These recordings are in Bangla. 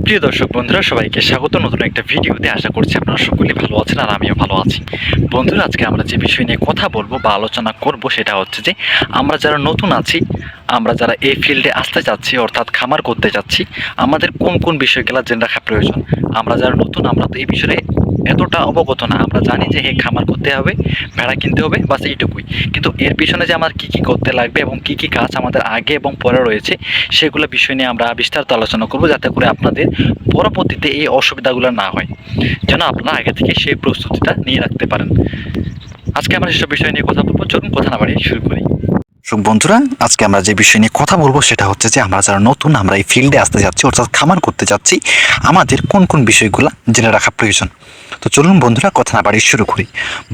প্রিয় দর্শক বন্ধুরা, সবাইকে স্বাগত। নতুন একটা ভিডিওতে আশা করছি আপনারা সকলে ভালো আছেন আর আমিও ভালো আছি। বন্ধুরা, আজকে আমরা যে বিষয় নিয়ে কথা বলব বা আলোচনা করব সেটা হচ্ছে যে, আমরা যারা নতুন আছি, আমরা যারা এই ফিল্ডে আসতে যাচ্ছি, অর্থাৎ খামার করতে যাচ্ছি, আমাদের কোন কোন বিষয়গুলো জেনে রাখা প্রয়োজন? আমরা যারা নতুন, আমরা তো এই বিষয়ে এতটা অবগত না। আমরা জানি যে হে খামার করতে হবে, ভেড়া কিনতে হবে, বাস এইটুকুই। কিন্তু এর পিছনে যে আমার কী কী করতে লাগবে এবং কী কী কাজ আমাদের আগে এবং পরে রয়েছে, সেগুলো বিষয় নিয়ে আমরা বিস্তারিত আলোচনা করব যাতে করে আপনাদের পরবর্তীতে এই অসুবিধাগুলো না হয়। যেন আপনারা আগে থেকে সেই প্রস্তুতিটা নিয়ে রাখতে পারেন। আজকে আমরা সেসব বিষয় নিয়ে কথা বলব। চলুন কথা না বাড়িয়ে শুরু করি। দর্শক বন্ধুরা, আজকে আমরা যে বিষয় নিয়ে কথা বলব সেটা হচ্ছে যে আমরা যারা নতুন, আমরা এই ফিল্ডে আসতে যাচ্ছি, অর্থাৎ খামার করতে যাচ্ছি, আমাদের কোন কোন বিষয়গুলো জেনে রাখা প্রয়োজন? তো চলুন বন্ধুরা, কথা না বাড়িয়ে শুরু করি।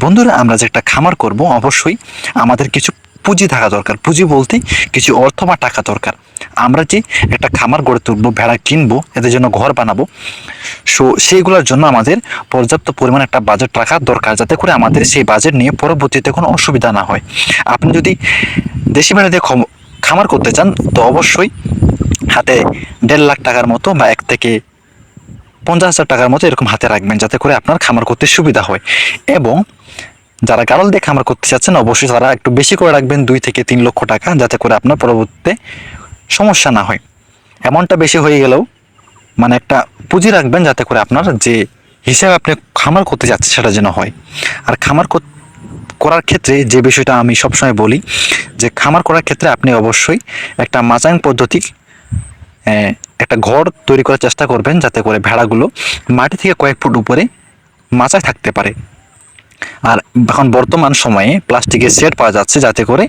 বন্ধুরা, আমরা যে একটা খামার করব, অবশ্যই আমাদের কিছু পুঁজি থাকা দরকার। পুঁজি বলতে কিছু অর্থ বা টাকা দরকার। আমরা যে একটা খামার গড়ে তুলবো, ভেড়া কিনবো, এদের জন্য ঘর বানাবো, সো সেইগুলোর জন্য আমাদের পর্যাপ্ত পরিমাণ একটা বাজেট রাখা দরকার, যাতে করে আমাদের সেই বাজেট নিয়ে পরবর্তীতে কোনো অসুবিধা না হয়। আপনি যদি দেশি ভেড়া দিয়ে খম- খামার করতে চান, তো অবশ্যই হাতে দেড় লাখ টাকার মতো বা এক থেকে পঞ্চাশ হাজার টাকার মতো এরকম হাতে রাখবেন যাতে করে আপনার খামার করতে সুবিধা হয়। এবং যারা গারল দিয়ে খামার করতে চাচ্ছেন, অবশ্যই তারা একটু বেশি করে রাখবেন, দুই থেকে তিন লক্ষ টাকা যাতে করে আপনার পরবর্তীতে সমস্যা না হয়। এমনটা বেশি হয়ে গেলেও মানে একটা পুঁজি রাখবেন যাতে করে আপনার যে হিসাবে আপনি খামার করতে যাচ্ছেন সেটা যেন হয়। আর খামার কর- করার ক্ষেত্রে যে বিষয়টা আমি সবসময় বলি, যে খামার করার ক্ষেত্রে আপনি অবশ্যই একটা মাচাং পদ্ধতি একটা ঘর তৈরি করার চেষ্টা করবেন যাতে করে ভেড়াগুলো মাটি থেকে কয়েক ফুট উপরে মাচায় থাকতে পারে। আর এখন বর্তমান সময়ে প্লাস্টিকের সেট পাওয়া যাচ্ছে যাতে করে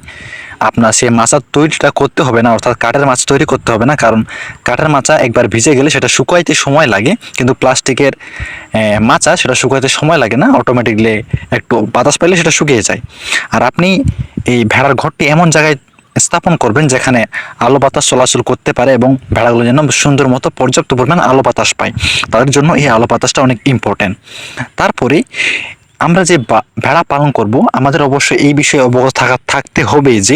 আপনার সেই মাচা তৈরিটা করতে হবে না, অর্থাৎ কাঠের মাছ তৈরি করতে হবে না, কারণ কাঠের মাচা একবার ভিজে গেলে সেটা শুকাইতে সময় লাগে, কিন্তু প্লাস্টিকের মাচা সেটা শুকাইতে সময় লাগে না অটোমেটিকলি একটু বাতাস পাইলে সেটা শুকিয়ে যায়। আর আপনি এই ভেড়ার ঘরটি এমন জায়গায় স্থাপন করবেন যেখানে আলো বাতাস চলাচল করতে পারে এবং ভেড়াগুলো যেন সুন্দর মতো পর্যাপ্ত পরিমাণ আলো বাতাস পায়। তাদের জন্য এই আলো বাতাসটা অনেক ইম্পর্ট্যান্ট তারপরে আমরা যে ভেড়া পালন করব, আমাদের অবশ্যই এই বিষয়ে অবগত থাকা, থাকতে হবে যে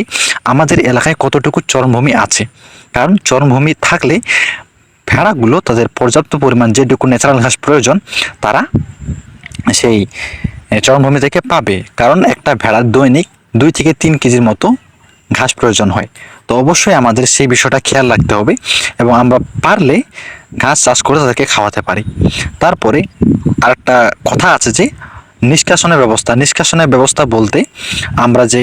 আমাদের এলাকায় কতটুকু চরমভূমি আছে। কারণ চরমভূমি থাকলে ভেড়াগুলো তাদের পর্যাপ্ত পরিমাণ যেটুকু ন্যাচারাল ঘাস প্রয়োজন, তারা সেই চরমভূমি থেকে পাবে। কারণ একটা ভেড়ার দৈনিক দুই থেকে তিন কেজির মতো ঘাস প্রয়োজন হয়। তো অবশ্যই আমাদের সেই বিষয়টা খেয়াল রাখতে হবে এবং আমরা পারলে ঘাস চাষ করে তাদেরকে খাওয়াতে পারি। তারপরে আরেকটা কথা আছে যে নিষ্কাশনের ব্যবস্থা নিষ্কাশনের ব্যবস্থা বলতে আমরা যে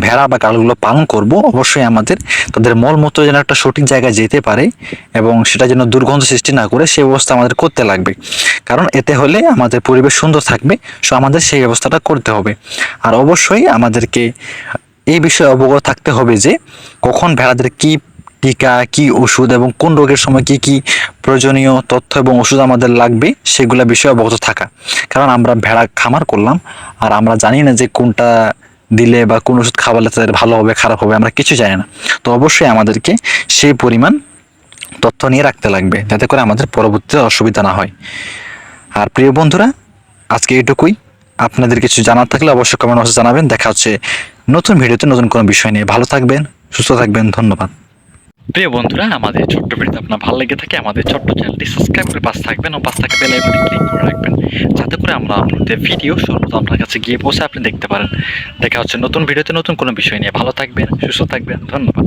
ভেড়া বা গাড়লগুলো পালন করব, অবশ্যই আমাদের তাদের মলমূত্র যেন একটা সঠিক জায়গায় যেতে পারে এবং সেটা যেন দুর্গন্ধ সৃষ্টি না করে সেই ব্যবস্থা আমাদের করতে লাগবে। কারণ এতে হলে আমাদের পরিবেশ সুন্দর থাকবে, সো আমাদের সেই ব্যবস্থাটা করতে হবে। আর অবশ্যই আমাদেরকে এই বিষয়ে অবগত থাকতে হবে যে কখন ভেড়াদের কি টিকা, কি ওষুধ এবং কোন রোগের সময় কি কি প্রয়োজনীয় তথ্য এবং ওষুধ আমাদের লাগবে, সেগুলো বিষয়ে অবগত থাকা। কারণ আমরা ভেড়া খামার করলাম, আর আমরা জানি না যে কোনটা দিলে বা কোন ওষুধ খাওয়ালে তাদের ভালো হবে, খারাপ হবে, আমরা কিছু জানি না। তো অবশ্যই আমাদেরকে সেই পরিমাণ তথ্য নিয়ে রাখতে লাগবে, যাতে করে আমাদের পরবর্তীতে অসুবিধা না হয়। আর প্রিয় বন্ধুরা, আজকে এইটুকুই। আপনাদের কিছু জানার থাকলে অবশ্যই কমেন্ট বক্সে জানাবেন। দেখা হচ্ছে নতুন ভিডিওতে নতুন কোনো বিষয় নিয়ে। ভালো থাকবেন, সুস্থ থাকবেন, ধন্যবাদ। প্রিয় বন্ধুরা, আমাদের ছোট্ট ভিডিওতে আপনার ভালো লেগে থাকে, আমাদের ছোট্ট চ্যানেলটি সাবস্ক্রাইব করে পাশে থাকবেন ও পাশে থাকা বেল আইকনে ক্লিক করে রাখবেন, যাতে করে আমরা আপনাদের ভিডিও সর্বদা আপনার কাছে গিয়ে পৌঁছে আপনি দেখতে পারেন। দেখা হচ্ছে নতুন ভিডিওতে নতুন কোনো বিষয় নিয়ে। ভালো থাকবেন, সুস্থ থাকবেন, ধন্যবাদ।